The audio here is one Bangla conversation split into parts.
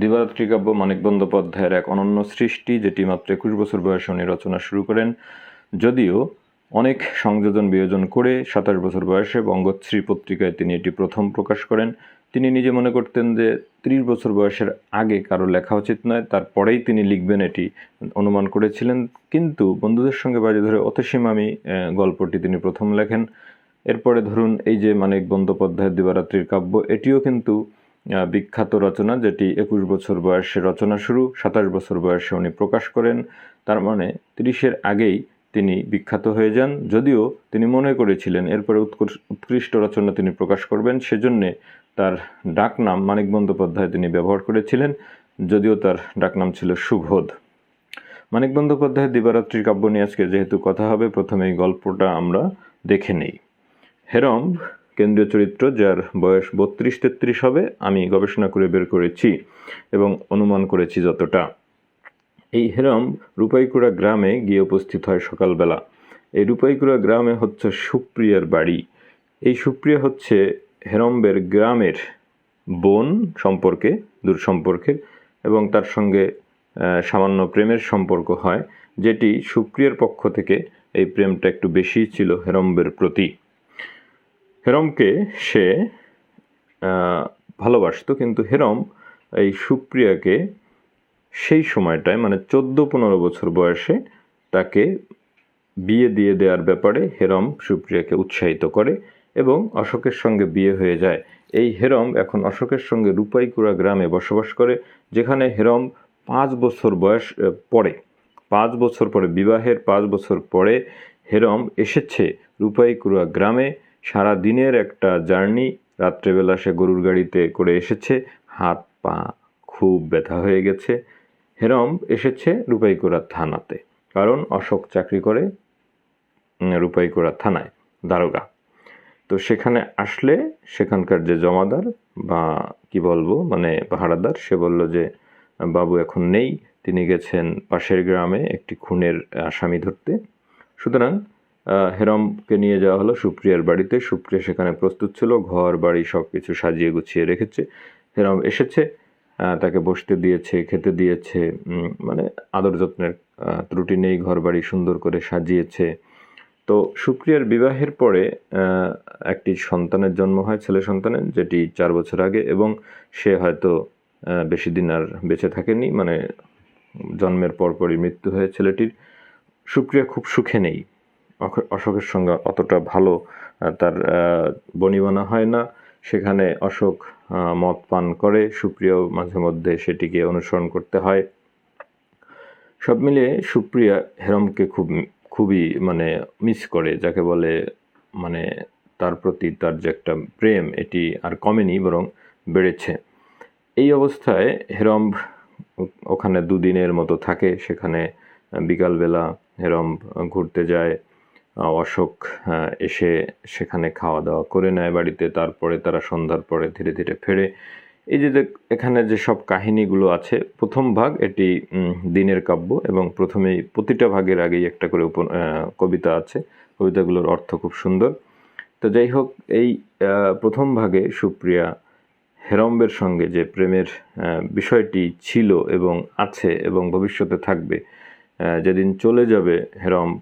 দিবারাত্রি কাব্য মানিক বন্দ্যোপাধ্যায়ের এক অনন্য সৃষ্টি, যেটি মাত্র একুশ বছর বয়সে উনি রচনা শুরু করেন। যদিও অনেক সংযোজন বিয়োজন করে সাতাশ বছর বয়সে বঙ্গশ্রী পত্রিকায় তিনি এটি প্রথম প্রকাশ করেন। তিনি নিজে মনে করতেন যে ত্রিশ বছর বয়সের আগে কারও লেখা উচিত নয়, তারপরেই তিনি লিখবেন এটি অনুমান করেছিলেন। কিন্তু বন্ধুদের সঙ্গে বাজে ধরে অতসীম আমি গল্পটি তিনি প্রথম লেখেন। এরপরে ধরুন এই যে মানিক বন্দ্যোপাধ্যায়ের দিবারাত্রির কাব্য এটিও কিন্তু বিখ্যাত রচনা যেটি একুশ বছর বয়সে রচনা শুরু, সাতাশ বছর বয়সে উনি প্রকাশ করেন। তার মানে তিরিশের আগেই তিনি বিখ্যাত হয়ে যান। যদিও তিনি মনে করেছিলেন এরপরে উৎকৃষ্ট রচনা তিনি প্রকাশ করবেন, সেজন্যে তার ডাকনাম মানিক বন্দ্যোপাধ্যায় তিনি ব্যবহার করেছিলেন, যদিও তার ডাকনাম ছিল সুবোধ। মানিক বন্দ্যোপাধ্যায়ের দিবারাত্রির কাব্য নিয়ে আজকে যেহেতু কথা হবে, প্রথমে এই গল্পটা আমরা দেখে নেই। হেরম্ব কেন্দ্রীয় চরিত্র, যার বয়স বত্রিশ তেত্রিশ হবে, আমি গবেষণা করে বের করেছি এবং অনুমান করেছি যতটা। এই হেরম রূপাইকুড়া গ্রামে গিয়ে উপস্থিত হয় সকালবেলা। এই রূপাইকুড়া গ্রামে হচ্ছে সুপ্রিয়ার বাড়ি। এই সুপ্রিয়া হচ্ছে হেরম্বের গ্রামের বোন সম্পর্কে, দূর সম্পর্কের এবং তার সঙ্গে সামান্য প্রেমের সম্পর্ক হয়, যেটি সুপ্রিয়ার পক্ষ থেকে এই প্রেমটা একটু বেশিই ছিল হেরম্বের প্রতি। হেরমকে সে ভালোবাসতো, কিন্তু হেরম এই সুপ্রিয়াকে সেই সময়টায় মানে চোদ্দ পনেরো বছর বয়সে তাকে বিয়ে দিয়ে দেওয়ার ব্যাপারে হেরম সুপ্রিয়াকে উৎসাহিত করে এবং অশোকের সঙ্গে বিয়ে হয়ে যায়। এই হেরম এখন অশোকের সঙ্গে রূপাইকুড়া গ্রামে বসবাস করে, যেখানে হেরম পাঁচ বছর বয়স পরে, পাঁচ বছর পরে, বিবাহের পাঁচ বছর পরে হেরম এসেছে রূপাইকুড়া গ্রামে। সারা দিনের একটা জার্নি। রাত্রেবেলা সে গরুর গাড়িতে করে এসেছে। হাত, পা খুব ব্যথা হয়ে গেছে। হেরম এসেছে রূপাইকুড়া থানাতে। কারণ অশোক চাকরি করে রূপাইকুড়া থানায়, দারোগা। তো সেখানে আসলে সেখানকার যে জমাদার বা কি বলব মানে পাহারাদার সে বলল যে, বাবু এখন নেই। তিনি গেছেন পাশের গ্রামে একটি খুনের আসামি ধরতে। সুতরাং হেরমকে নিয়ে যাওয়া হলো। সুপ্রিয়ার বাড়িতে। সুপ্রিয়া সেখানে প্রস্তুত ছিল। ঘর, বাড়ি সব কিছু সাজিয়ে গুছিয়ে রেখেছে। হেরম এসেছে। তাকে বসতে দিয়েছে, খেতে দিয়েছে মানে আদর যত্নের ত্রুটি নেই ঘর বাড়ি সুন্দর করে সাজিয়েছে। তো সুপ্রিয়ার বিবাহের পরে একটি সন্তানের জন্ম হয়, ছেলে সন্তানের, যেটি চার বছর আগে, এবং সে হয়তো বেশি দিন আর বেঁচে থাকেনি। মানে জন্মের পরপরই মৃত্যু হয়ে ছেলেটির। সুপ্রিয়া খুব সুখে নেই। অশোকের সঙ্গে অতটা ভালো তার বনিবনা হয় না। সেখানে অশোক মদ পান করে, সুপ্রিয়াও মাঝে মধ্যে সেটিকে অনুসরণ করতে হয়। সব মিলিয়ে সুপ্রিয়া হেরমকে খুব, খুবই মানে মিস করে, যাকে বলে মানে তার প্রতি তার যে একটা প্রেম, এটি আর কমেনি, বরং বেড়েছে। এই অবস্থায় হেরম ওখানে দুদিনের মতো থাকে। সেখানে বিকালবেলা হেরম ঘুরতে যায়। অশোক এসে সেখানে খাওয়া দাওয়া করে নেয় বাড়িতে। তারপরে তারা সন্ধ্যার পরে ধীরে ধীরে ফেরে। এই যে এখানে যে সব কাহিনীগুলো আছে, প্রথম ভাগ এটি দিনের কাব্য এবং প্রথমেই প্রতিটা ভাগের আগেই একটা করে উপ- কবিতা আছে। কবিতাগুলোর অর্থ খুব সুন্দর। তো যাই হোক, এই প্রথম ভাগে সুপ্রিয়া হেরম্বের সঙ্গে যে প্রেমের বিষয়টি ছিল এবং আছে এবং ভবিষ্যতে থাকবে যেদিন চলে যাবে হেরম্ব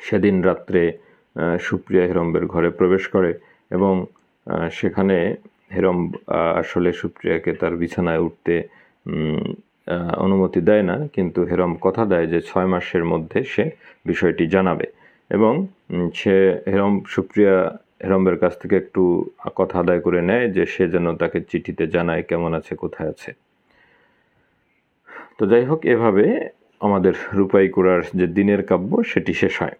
সেদিন রাত্রে সুপ্রিয়া হেরম্বের ঘরে প্রবেশ করে এবং সেখানে হেরম্ব আহ, আসলে সুপ্রিয়াকে তার বিছানায় উঠতে অনুমতি দেয় না কিন্তু হেরম কথা দেয় যে ছয় মাসের মধ্যে সে বিষয়টি জানাবে। এবং সে হেরম সুপ্রিয়া হেরম্বের কাছ থেকে একটু কথা আদায় করে নেয় যে সে যেন তাকে চিঠিতে জানায় কেমন আছে কোথায় আছে। তো যাই হোক এভাবে আমাদের রূপাই কুড়ার যে দিনের কাব্য, সেটি শেষ হয়।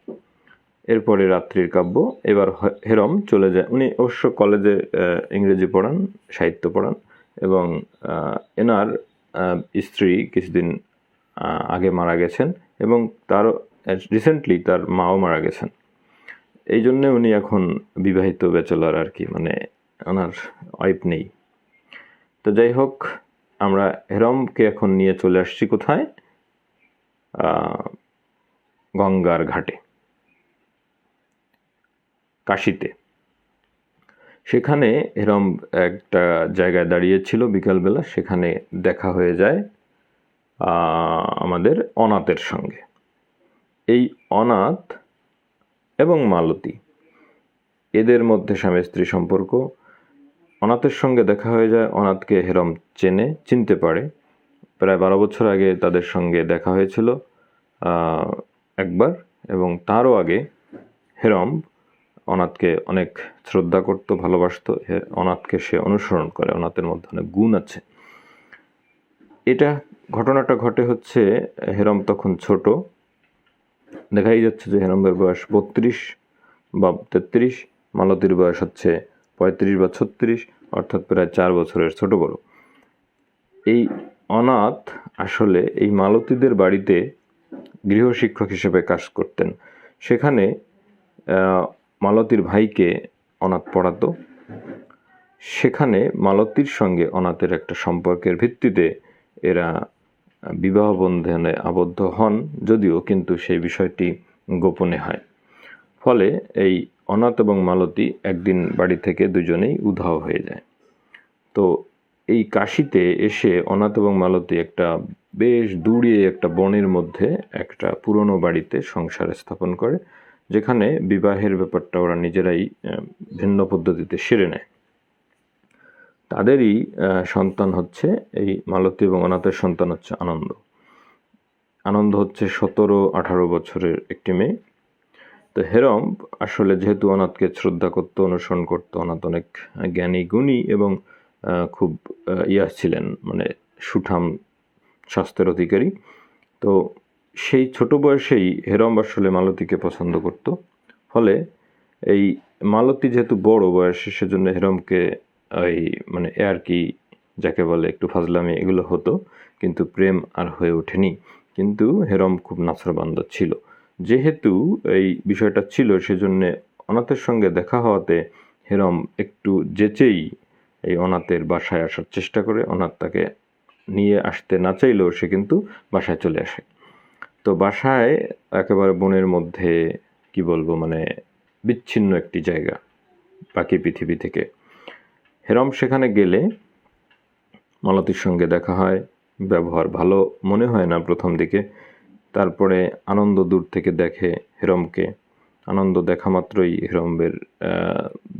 এরপরে রাত্রির কাব্য, এবার হেরম চলে যায়। উনি অবশ্য কলেজে ইংরেজি পড়ান, সাহিত্য পড়ান এবং এনার স্ত্রী কিছুদিন আগে মারা গেছেন এবং তারও রিসেন্টলি তার মাও মারা গেছেন। এই জন্যে উনি এখন বিবাহিত ব্যাচেলর আর কি মানে ওনার ওয়াইফ নেই। তো যাই হোক, আমরা হেরমকে এখন নিয়ে চলে আসছি কোথায়? গঙ্গার ঘাটে, কাশিতে। সেখানে এরম একটা জায়গায় দাঁড়িয়েছিল বিকালবেলা, সেখানে দেখা হয়ে যায় আমাদের অনাথের সঙ্গে। এই অনাথ এবং মালতী, এদের মধ্যে স্বামী স্ত্রী সম্পর্ক। অনাথের সঙ্গে দেখা হয়ে যায়, অনাথকে হেরম চেনে, চিনতে পারে। প্রায় বারো বছর আগে তাদের সঙ্গে দেখা হয়েছিল একবার এবং তারও আগে হেরম অনাথকে অনেক শ্রদ্ধা করত, ভালোবাসতো অনাথকে সে অনুসরণ করে, অনাথের মধ্যে অনেক গুণ আছে। এটা ঘটনাটা ঘটে হচ্ছে, হেরম তখন ছোট, দেখাই যাচ্ছে যে হেরমের বয়স বত্রিশ বা তেত্রিশ, মালতীর বয়স হচ্ছে পঁয়ত্রিশ বা ছত্রিশ, অর্থাৎ প্রায় চার বছরের ছোট বড়। এই অনাথ আসলে এই মালতীদের বাড়িতে গৃহশিক্ষক হিসেবে কাজ করতেন। সেখানে মালতীর ভাইকে অনাথ পড়াতো। সেখানে মালতীর সঙ্গে অনাথের একটা সম্পর্কের ভিত্তিতে এরা বিবাহ বন্ধনে আবদ্ধ হন, যদিও কিন্তু সেই বিষয়টি গোপনে হয়। ফলে এই অনাথ এবং মালতী একদিন বাড়ি থেকে দুজনেই উধাও হয়ে যায়। তো এই কাশিতে এসে অনাথ এবং মালতী একটা বেশ দূরে একটা বনের মধ্যে একটা পুরনো বাড়িতে সংসার স্থাপন করে, যেখানে বিবাহের ব্যাপারটা ওরা নিজেরাই ভিন্ন পদ্ধতিতে সেরে নেয়। তাদেরই সন্তান হচ্ছে এই মালতী এবং অনাথের সন্তান হচ্ছে আনন্দ। আনন্দ হচ্ছে সতেরো আঠারো বছরের একটি মেয়ে। তো হেরম আসলে যেহেতু অনাথকে শ্রদ্ধা করতো, অনুসরণ করতো, অনাথ অনেক জ্ঞানী, গুণী এবং খুব ইয়া ছিলেন মানে সুঠাম স্বাস্থ্যের অধিকারী। তো সেই ছোট বয়সেই হেরম আসলে মালতীকে পছন্দ করত। ফলে এই মালতী যেহেতু বড় বয়সে, সেজন্য হেরমকে ওই মানে আর কি যাকে বলে একটু ফাজলামি এগুলো হতো, কিন্তু প্রেম আর হয়ে ওঠেনি। কিন্তু হেরম খুব নাছরবান্ধ ছিল। যেহেতু এই বিষয়টা ছিল, সেজন্য অনাথের সঙ্গে দেখা হওয়াতে হেরম একটু যেচেই এই অনাথের বাসায় আসার চেষ্টা করে, অনাথ তাকে নিয়ে আসতে না চাইলেও সে কিন্তু বাসায় চলে আসে। তো বাসায় একেবারে বনের মধ্যে, কি বলব মানে বিচ্ছিন্ন একটি জায়গা বাকি পৃথিবী থেকে। হেরম সেখানে গেলে মালতীর সঙ্গে দেখা হয়, ব্যবহার ভালো মনে হয় না প্রথম দিকে। তারপরে আনন্দ দূর থেকে দেখে হেরমকে আনন্দ দেখা মাত্রই হেরম্বের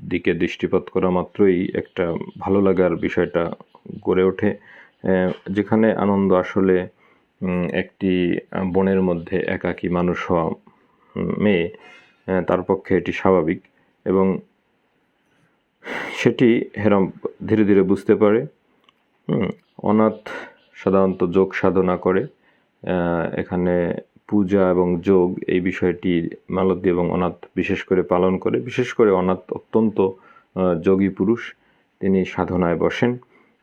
দিকে দৃষ্টিপাত করা মাত্রই একটা ভালো লাগার বিষয়টা গড়ে ওঠে। যেখানে আনন্দ আসলে একটি বনের মধ্যে একাকী মানুষ হওয়া মেয়ে তার পক্ষে এটি স্বাভাবিক এবং সেটি হেরম ধীরে ধীরে বুঝতে পারে অনাথ সাধারণত যোগ সাধনা করে এখানে পূজা এবং যোগ এই বিষয়টি মালতী এবং অনাথ বিশেষ করে পালন করে। বিশেষ করে অনাথ অত্যন্ত যোগী পুরুষ। তিনি সাধনায় বসেন।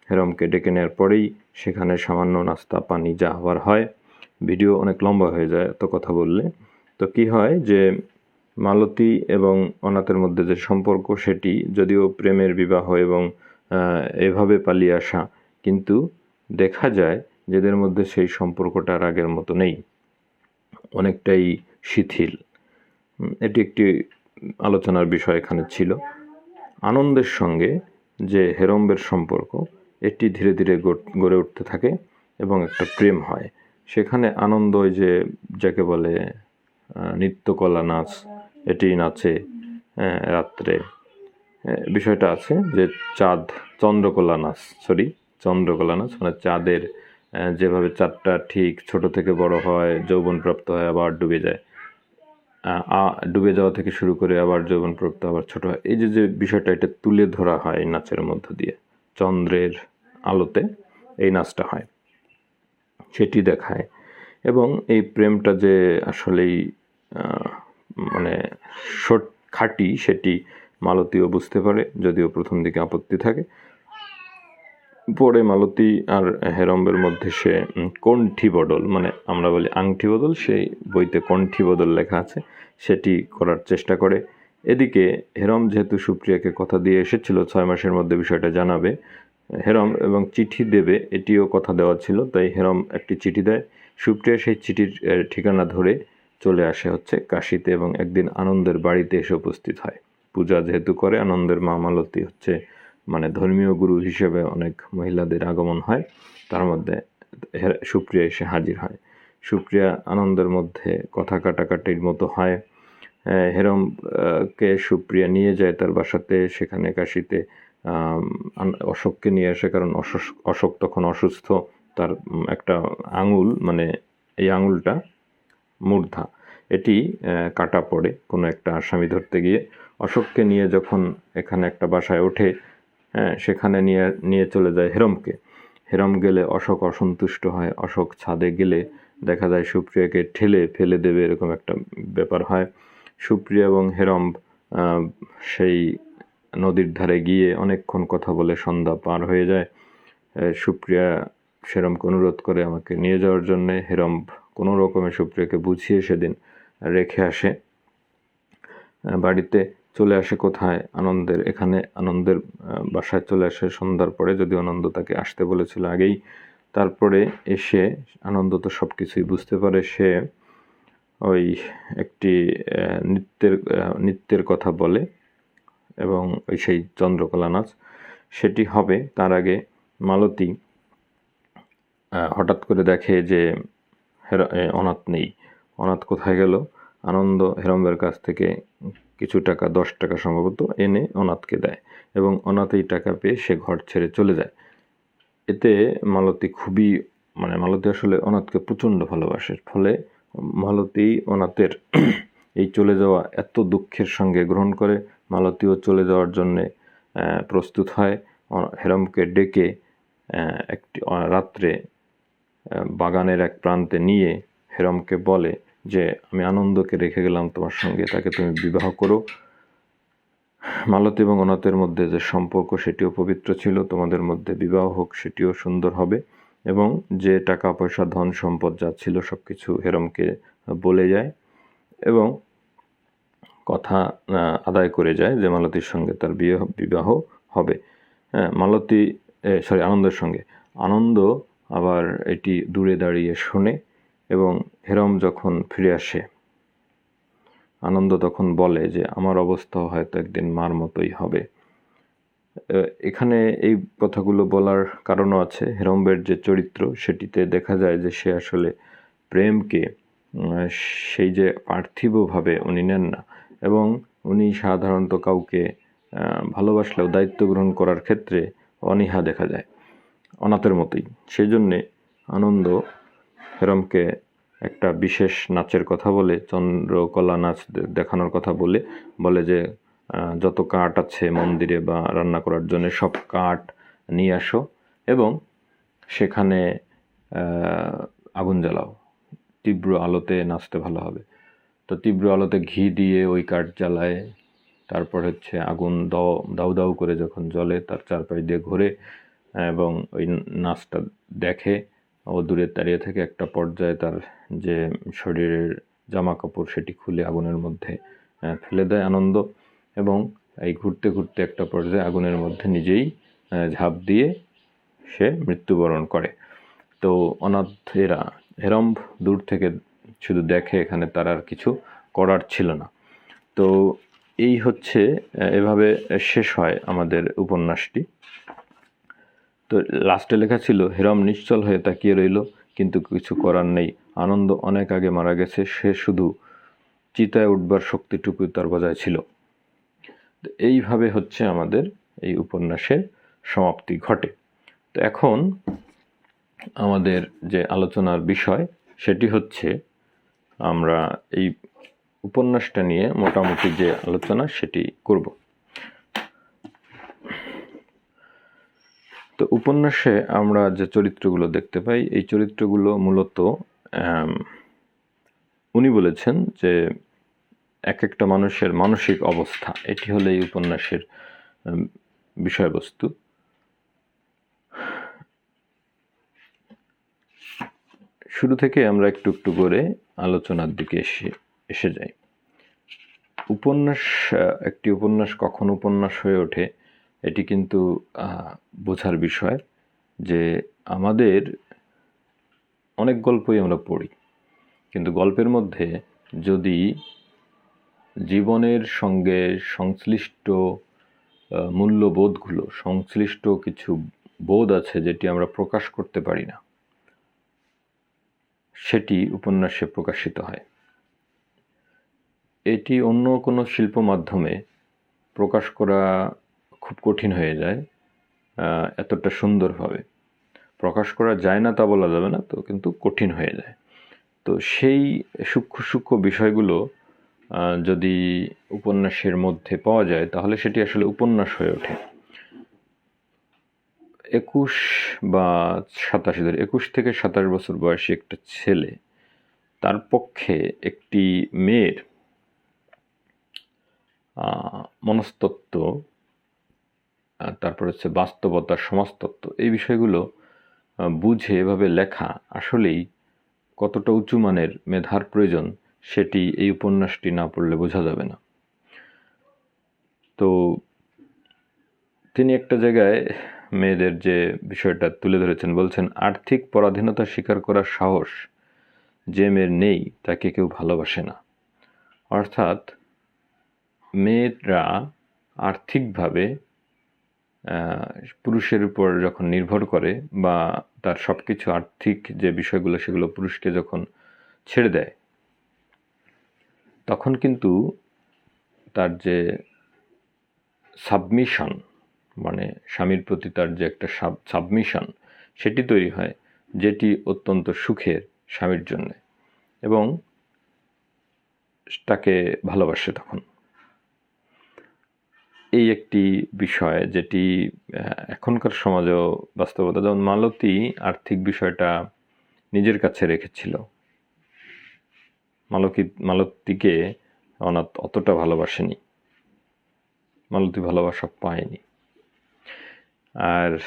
হেরমকে ডেকে নেওয়ার পরেই সেখানে সামান্য নাস্তা, পানি যা হওয়ার হয়। ভিডিও অনেক লম্বা হয়ে যায় এত কথা বললে। তো কি হয় যে মালতী এবং অনাথের মধ্যে যে সম্পর্ক সেটি যদিও প্রেমের বিবাহ এবং এভাবে পালিয়ে আসা, কিন্তু দেখা যায় যে এদের মধ্যে সেই সম্পর্কটা আগের মতো নেই। অনেকটাই শিথিল। এটি একটি আলোচনার বিষয় এখানে ছিল। আনন্দের সঙ্গে যে হেরম্বের সম্পর্ক এটি ধীরে ধীরে গড়- উঠতে থাকে এবং একটা প্রেম হয়। সেখানে আনন্দ ওই যে যাকে বলে নৃত্যকলা নাচ এটি নাচে হ্যাঁ, রাত্রে। বিষয়টা আছে যে চাঁদ চন্দ্রকলা নাচ সরি চন্দ্রকলা নাচ মানে চাঁদের যেভাবে চাঁদটা ঠিক ছোট থেকে বড় হয়, যৌবনপ্রাপ্ত হয়, আবার ডুবে যায়। ডুবে যাওয়া থেকে শুরু করে আবার যৌবনপ্রাপ্ত, আবার ছোট হয়। এই যে যে বিষয়টা, এটা তুলে ধরা হয় নাচের মধ্য দিয়ে। চন্দ্রের আলোতে এই নাচটা হয়, সেটি দেখায়। এবং এই প্রেমটা যে আসলেই মানে শর্ট খাঁটি, সেটি মালতীও বুঝতে পারে, যদিও প্রথম দিকে আপত্তি থাকে। পরে মালতী আর হেরম্বের মধ্যে সে কণ্ঠী বদল মানে আমরা বলি আংটি বদল, সেই বইতে কণ্ঠী বদল লেখা আছে, সেটি করার চেষ্টা করে। এদিকে হেরম যেহেতু সুপ্রিয়াকে কথা দিয়ে এসেছিল, ছয় মাসের মধ্যে বিষয়টা জানাবে হেরম এবং চিঠি দেবে, এটিও কথা দেওয়া ছিল, তাই হেরম একটি চিঠি দেয়। সুপ্রিয়া সেই চিঠির ঠিকানা ধরে চলে আসে হচ্ছে কাশিতে এবং একদিন আনন্দের বাড়িতে এসে উপস্থিত হয়। পূজা যেহেতু করে, আনন্দের মা মালতী হচ্ছে মানে ধর্মীয় গুরু হিসেবে অনেক মহিলাদের আগমন হয় তার মধ্যে সুপ্রিয়া এসে হাজির হয়। সুপ্রিয়া আনন্দের মধ্যে কথা কাটাকাটির মতো হয়। আহ, হেরম কে সুপ্রিয়া নিয়ে যায় তার বাসাতে সেখানে কাশিতে অশোককে নিয়ে আসে কারণ অশোক তখন অসুস্থ। তার একটা আঙুল মানে এই আঙুলটা মূর্ধা এটি কাটা পড়ে কোনো একটা আসামি ধরতে গিয়ে। অশোককে নিয়ে যখন এখানে একটা বাসায় ওঠে সেখানে নিয়ে নিয়ে চলে যায় হেরমকে। হেরম গেলে অশোক অসন্তুষ্ট হয়। অশোক ছাদে গেলে দেখা যায় সুপ্রিয়াকে ঠেলে ফেলে দেবে, এরকম একটা ব্যাপার হয়। সুপ্রিয়া এবং হেরম সেই নদীর ধারে গিয়ে অনেকক্ষণ কথা বলে সন্ধ্যা পার হয়ে যায়। সুপ্রিয়া সেরমকে অনুরোধ করে আমাকে নিয়ে যাওয়ার জন্য হেরম কোনো রকমে সুপ্রিয়াকে বুঝিয়ে সেদিন রেখে আসে। বাড়িতে চলে আসে কোথায়? আনন্দের, এখানে আনন্দের বাসায় চলে আসে সন্ধ্যার পরে যদি আনন্দ তাকে আসতে বলেছিল আগেই। তারপরে এসে আনন্দ তো সব কিছুই বুঝতে পারে, সে ওই একটি নৃত্যের নৃত্যের কথা বলে এবং ওই সেই চন্দ্রকলা নাচ। সেটি হবে তার আগে মালতী হঠাৎ করে দেখে যে অনাথ নেই। অনাথ কোথায় গেল? আনন্দ হেরম্বের কাছ থেকে কিছু টাকা, দশ টাকা সম্ভবত এনে অনাথকে দেয় এবং অনাথ এই টাকা পেয়ে সে ঘর ছেড়ে চলে যায়। এতে মালতী খুবই মানে মালতী আসলে অনাথকে প্রচণ্ড ভালোবাসে। ফলে মালতী অনাথের এই চলে যাওয়া এত দুঃখের সঙ্গে গ্রহণ করে, মালতীও চলে যাওয়ার জন্যে প্রস্তুত হয়। হেরমকে ডেকে একটি রাত্রে বাগানের এক প্রান্তে নিয়ে হেরমকে বলে যে আমি আনন্দকে রেখে গেলাম তোমার সঙ্গে, তাকে তুমি বিবাহ করো। মালতী এবং অনাথের মধ্যে যে সম্পর্ক, সেটিও পবিত্র ছিল। তোমাদের মধ্যে বিবাহ হোক, সেটিও সুন্দর হবে। এবং যে টাকা, পয়সা, ধন, সম্পদ যা ছিল সব কিছু হেরমকে বলে যায় এবং কথা আদায় করে যায় যে মালতীর সঙ্গে তার বিয়ে বিবাহ হবে। হ্যাঁ মালতী সরি আনন্দের সঙ্গে। আনন্দ আবার এটি দূরে দাঁড়িয়ে শোনে। এবং হেরম যখন ফিরে আসে, আনন্দ তখন বলে যে, আমার অবস্থা হয়তো একদিন মার মতোই হবে। এখানে এই কথাগুলো বলার কারণও আছে। হেরম্বের যে চরিত্র, সেটিতে দেখা যায় যে সে আসলে প্রেমকে সেই যে পার্থিবভাবে উনি নেন না এবং উনি সাধারণত কাউকে ভালোবাসলেও দায়িত্ব গ্রহণ করার ক্ষেত্রে অনীহা দেখা যায়, অনাথের মতোই। সেই জন্যে আনন্দ হেরমকে একটা বিশেষ নাচের কথা বলে, চন্দ্রকলা নাচ দেখানোর কথা বলে বলে যে যত কাঠ আছে মন্দিরে বা রান্না করার জন্য সব কাঠ নিয়ে আসো এবং সেখানে আগুন জ্বালাও। তীব্র আলোতে নাচতে ভালো হবে। তো তীব্র আলোতে ঘি দিয়ে ওই কাঠ জ্বালায়, তারপর হচ্ছে আগুন দাউ দাউ করে যখন জ্বলে, তার চারপাশ দিয়ে ঘুরে, এবং ওই নাচটা দেখে ও দূরে দাঁড়িয়ে থেকে একটা পর্যায়ে তার যে শরীরের জামা কাপড় সেটি খুলে আগুনের মধ্যে ফেলে দেয় আনন্দ এবং এই ঘুরতে ঘুরতে একটা পর্যায়ে আগুনের মধ্যে নিজেই ঝাঁপ দিয়ে সে মৃত্যুবরণ করে। তো অনাথেরা হেরম দূর থেকে শুধু দেখে এখানে তার আর কিছু করার ছিল না। তো এই হচ্ছে এভাবে শেষ হয় আমাদের উপন্যাসটি। তো লাস্টে লেখা ছিল, হেরম নিশ্চল হয়ে তাকিয়ে রইল, কিন্তু কিছু করার নেই। আনন্দ অনেক আগে মারা গেছে, সে শুধু চিতায় উঠবার শক্তিটুকু তার বজায় ছিল। এইভাবে হচ্ছে আমাদের এই উপন্যাসের সমাপ্তি ঘটে। তো এখন আমাদের যে আলোচনার বিষয়, সেটি হচ্ছে আমরা এই উপন্যাসটা নিয়ে মোটামুটি যে আলোচনা, সেটি করব। তো উপন্যাসে আমরা যে চরিত্রগুলো দেখতে পাই, এই চরিত্রগুলো মূলত উনি বলেছেন যে এক একটা মানুষের মানসিক অবস্থা, এটি হলো এই উপন্যাসের বিষয়বস্তু। শুরু থেকে আমরা একটু একটু করে আলোচনার দিকে এসে এসে যাই। উপন্যাস একটি উপন্যাস কখন উপন্যাস হয়ে ওঠে? এটি কিন্তু বোঝার বিষয় যে আমাদের অনেক গল্পই আমরা পড়ি। কিন্তু গল্পের মধ্যে যদি জীবনের সঙ্গে সংশ্লিষ্ট মূল্যবোধগুলো, সংশ্লিষ্ট কিছু বোধ আছে যেটি আমরা প্রকাশ করতে পারি না, সেটি উপন্যাসে প্রকাশিত হয়। এটি অন্য কোনো শিল্প মাধ্যমে প্রকাশ করা খুব কঠিন হয়ে যায় এতটা সুন্দরভাবে প্রকাশ করা যায় না তা বলা যাবে না তো, কিন্তু কঠিন হয়ে যায়। তো সেই সূক্ষ্ম সূক্ষ্ম বিষয়গুলো যদি উপন্যাসের মধ্যে পাওয়া যায়, তাহলে সেটি আসলে উপন্যাস হয়ে ওঠে। একুশ বা সাতাশ, ধরে একুশ থেকে সাতাশ বছর বয়সী একটা ছেলে, তার পক্ষে একটি মেয়ের মনস্তত্ত্ব তারপর হচ্ছে বাস্তবতার সমাজতত্ত্ব, এই বিষয়গুলো বুঝে এভাবে লেখা আসলেই কতটা উঁচু মানের মেধার প্রয়োজন সেটি এই উপন্যাসটি না পড়লে বোঝা যাবে না। তো তিনি একটা জায়গায় মেয়েদের যে বিষয়টা তুলে ধরেছেন, বলছেন, আর্থিক পরাধীনতা স্বীকার করার সাহস যে মেয়ের নেই, তাকে কেউ ভালোবাসে না। অর্থাৎ মেয়েরা আর্থিকভাবে পুরুষের উপর যখন নির্ভর করে বা তার সব কিছু আর্থিক যে বিষয়গুলো, সেগুলো পুরুষকে যখন ছেড়ে দেয়, তখন কিন্তু তার যে সাবমিশন মানে স্বামীর প্রতি তার যে একটা সাবমিশন সেটি তৈরি হয়, যেটি অত্যন্ত সুখের স্বামীর জন্যে এবং তাকে ভালোবাসে তখন। এই একটি বিষয় যেটি এখনকার সমাজেও বাস্তবতা। যেমন মালতী আর্থিক বিষয়টা নিজের কাছে রেখেছিল। মালতী, মালতীকে অনাথ অতটা ভালোবাসেনি। মালতী ভালোবাসা পায়নি। আর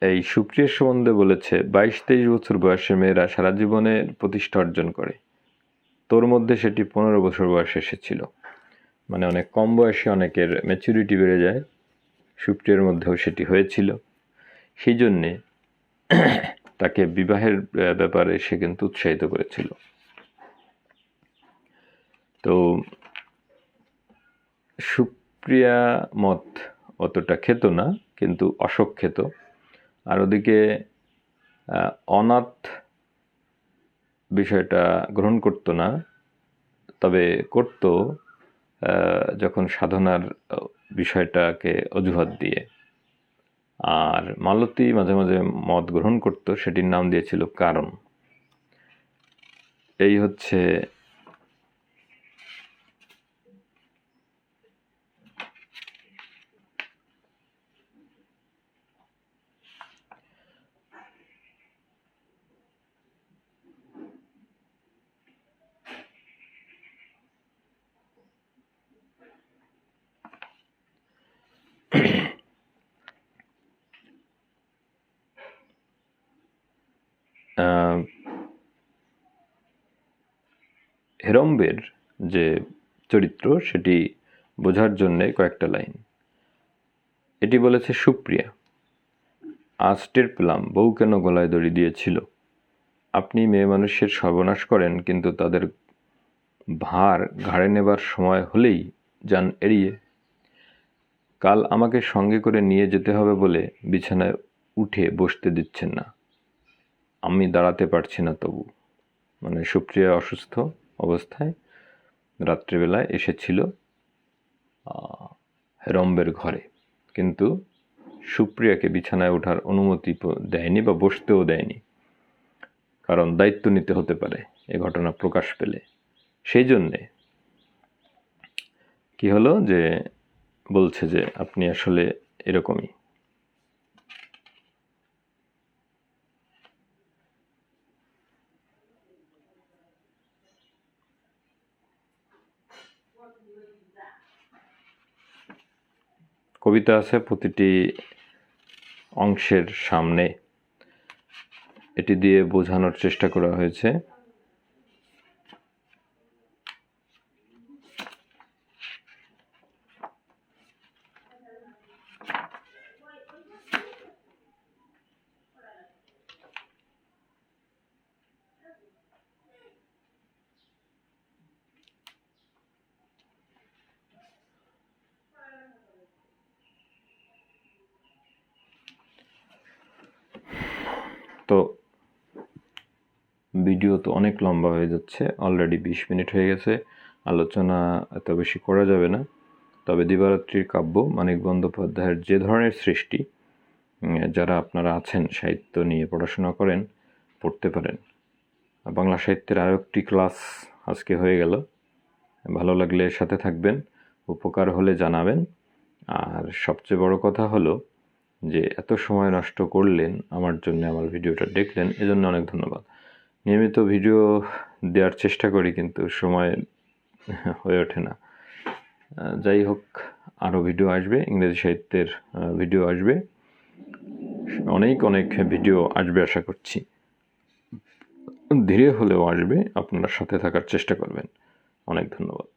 এই সুপ্রিয়ার সম্বন্ধে বলেছে বাইশ তেইশ বছর বয়সের মেয়েরা সারা জীবনে প্রতিষ্ঠা অর্জন করে। তোর মধ্যে সেটি পনেরো বছর বয়সে এসেছিল। মানে অনেক কম বয়সে অনেকের ম্যাচুরিটি বেড়ে যায়। সুপ্রিয়ার মধ্যেও সেটি হয়েছিল। সেই জন্যে তাকে বিবাহের ব্যাপারে সে কিন্তু উৎসাহিত করেছিল। তো সুপ্রিয়া মত অতটা খেত না, কিন্তু অশোক খেত। আর ওদিকে অনাথ বিষয়টা গ্রহণ করতো না, তবে করত। যখন সাধনার বিষয়টাকে অজুহাত দিয়ে। আর মালতী মাঝে মাঝে মদ গ্রহণ করত, সেটির নাম দিয়েছিল কারণ। এই হচ্ছে হেরম্বের যে চরিত্র, সেটি বোঝার জন্যে কয়েকটা লাইন। এটি বলেছে, সুপ্রিয়া আজ টের পেলাম, বউ কেন গলায় দড়ি দিয়েছিল? আপনি মেয়ে মানুষের সর্বনাশ করেন, কিন্তু তাদের ভার ঘাড়ে নেবার সময় হলেই যান এড়িয়ে। কাল আমাকে সঙ্গে করে নিয়ে যেতে হবে বলে বিছানায় উঠে বসতে দিচ্ছেন না। আমি দাঁড়াতে পারছি না তবু। মানে সুপ্রিয়া অসুস্থ অবস্থায় রাত্রিবেলায় এসেছিল হেরম্বের ঘরে। কিন্তু সুপ্রিয়াকে বিছানায় ওঠার অনুমতি দেয়নি বা বসতেও দেয়নি। কারণ দায়িত্ব নিতে হতে পারে এ ঘটনা প্রকাশ পেলে। সেই জন্যে কি হলো যে বলছে যে আপনি আসলে এরকমই। কবিতা আছে প্রতিটি অংশের সামনে। এটি দিয়ে বোঝানোর চেষ্টা করা হয়েছে তো ভিডিও তো অনেক লম্বা হয়ে যাচ্ছে অলরেডি বিশ মিনিট হয়ে গেছে, আলোচনা এত বেশি করা যাবে না। তবে দিবারাত্রির কাব্য, মানিক বন্দ্যোপাধ্যায়ের যে ধরনের সৃষ্টি যারা আপনারা আছেন, সাহিত্য নিয়ে পড়াশোনা করেন, পড়তে পারেন। বাংলা সাহিত্যের আরও একটি ক্লাস আজকে হয়ে গেল। ভালো লাগলে সাথে থাকবেন, উপকার হলে জানাবেন। আর সবচেয়ে বড় কথা হলো যে, এত সময় নষ্ট করলেন, আমার জন্য আমার ভিডিওটা দেখলেন, এজন্য অনেক ধন্যবাদ। নিয়মিত ভিডিও দেওয়ার চেষ্টা করি, কিন্তু সময় হয়ে ওঠে না। যাই হোক আরও ভিডিও আসবে, ইংরেজি সাহিত্যের ভিডিও আসবে। অনেক অনেক ভিডিও আসবে, আশা করছি। ধীরে হলেও আসবে, আপনারা সাথে থাকার চেষ্টা করবেন। অনেক ধন্যবাদ।